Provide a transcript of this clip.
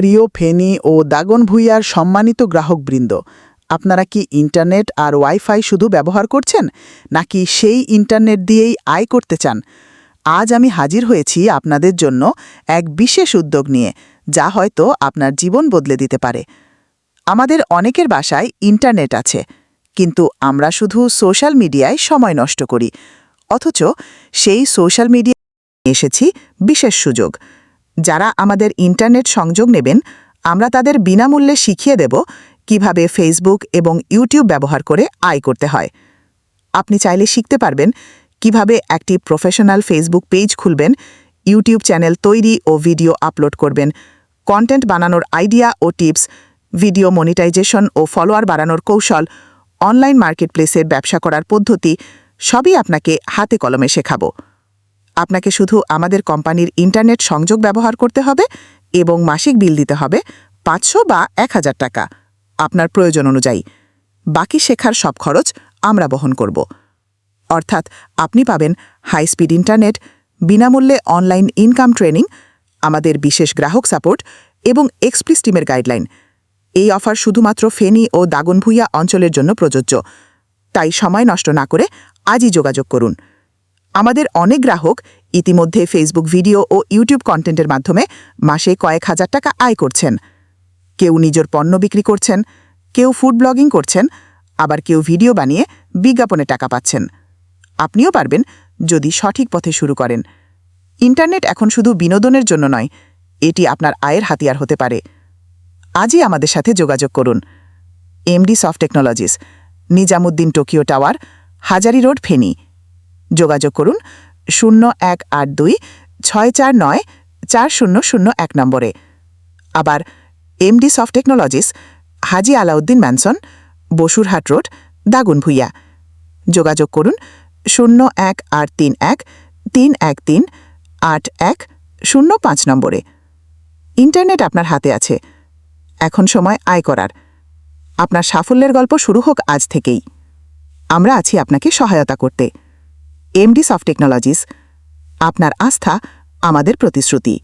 প্রিয় ফেনী ও দাগন ভুইয়ার সম্মানিত গ্রাহকবৃন্দ, আপনারা কি ইন্টারনেট আর ওয়াইফাই শুধু ব্যবহার করছেন, নাকি সেই ইন্টারনেট দিয়েই আয় করতে চান? আজ আমি হাজির হয়েছি আপনাদের জন্য এক বিশেষ উদ্যোগ নিয়ে, যা হয়তো আপনার জীবন বদলে দিতে পারে। আমাদের অনেকের বাসায় ইন্টারনেট আছে, কিন্তু আমরা শুধু সোশ্যাল মিডিয়ায় সময় নষ্ট করি, অথচ সেই সোশ্যাল মিডিয়া এসেছি বিশেষ সুযোগ। যারা আমাদের ইন্টারনেট সংযোগ নেবেন, আমরা তাদের বিনামূল্যে শিখিয়ে দেব কীভাবে ফেসবুক এবং ইউটিউব ব্যবহার করে আয় করতে হয়। আপনি চাইলে শিখতে পারবেন কীভাবে একটি প্রফেশনাল ফেসবুক পেজ খুলবেন ইউটিউব চ্যানেল তৈরি ও ভিডিও আপলোড করবেন কন্টেন্ট বানানোর আইডিয়া ও টিপস ভিডিও মনিটাইজেশন ও ফলোয়ার বাড়ানোর কৌশল অনলাইন মার্কেটপ্লেসের ব্যবসা করার পদ্ধতি, সবই আপনাকে হাতে কলমে শেখাবো। আপনাকে শুধু আমাদের কোম্পানির ইন্টারনেট সংযোগ ব্যবহার করতে হবে এবং মাসিক বিল দিতে হবে পাঁচশো বা এক হাজার টাকা, আপনার প্রয়োজন অনুযায়ী। বাকি শেখার সব খরচ আমরা বহন করব। অর্থাৎ আপনি পাবেন হাই স্পিড ইন্টারনেট, বিনামূল্যে অনলাইন ইনকাম ট্রেনিং, আমাদের বিশেষ গ্রাহক সাপোর্ট এবং এক্সপ্লিস টিমের গাইডলাইন। এই অফার শুধুমাত্র ফেনী ও দাগনভূঞা অঞ্চলের জন্য প্রযোজ্য। তাই সময় নষ্ট না করে আজই যোগাযোগ করুন। আমাদের অনেক গ্রাহক ইতিমধ্যে ফেসবুক ভিডিও ও ইউটিউব কন্টেন্টের মাধ্যমে মাসে কয়েক হাজার টাকা আয় করছেন। কেউ নিজের পণ্য বিক্রি করছেন, কেউ ফুড ব্লগিং করছেন, আবার কেউ ভিডিও বানিয়ে বিজ্ঞাপনে টাকা পাচ্ছেন। আপনিও পারবেন যদি সঠিক পথে শুরু করেন। ইন্টারনেট এখন শুধু বিনোদনের জন্য নয়, এটি আপনার আয়ের হাতিয়ার হতে পারে। আজই আমাদের সাথে যোগাযোগ করুন। MD soft technologies Nizamuddin Tokyo tower Hazari road Feni. যোগাযোগ করুন শূন্য এক আট দুই ছয় চার নয় চার শূন্য শূন্য এক নম্বরে। আবার MD soft technologies Haji Alauddin mansion, Basurhat road, Dagonbhuiyan. যোগাযোগ করুন শূন্য এক আট তিন এক তিন এক তিন আট এক শূন্য পাঁচ নম্বরে। ইন্টারনেট আপনার হাতে আছে। এখন সময় আয় করার। আপনার সাফল্যের গল্প শুরু হোক আজ থেকেই। আমরা আছি আপনাকে সহায়তা করতে। এমডি সফট টেকনোলজিস আপনার আস্থা আমাদের প্রতিশ্রুতি।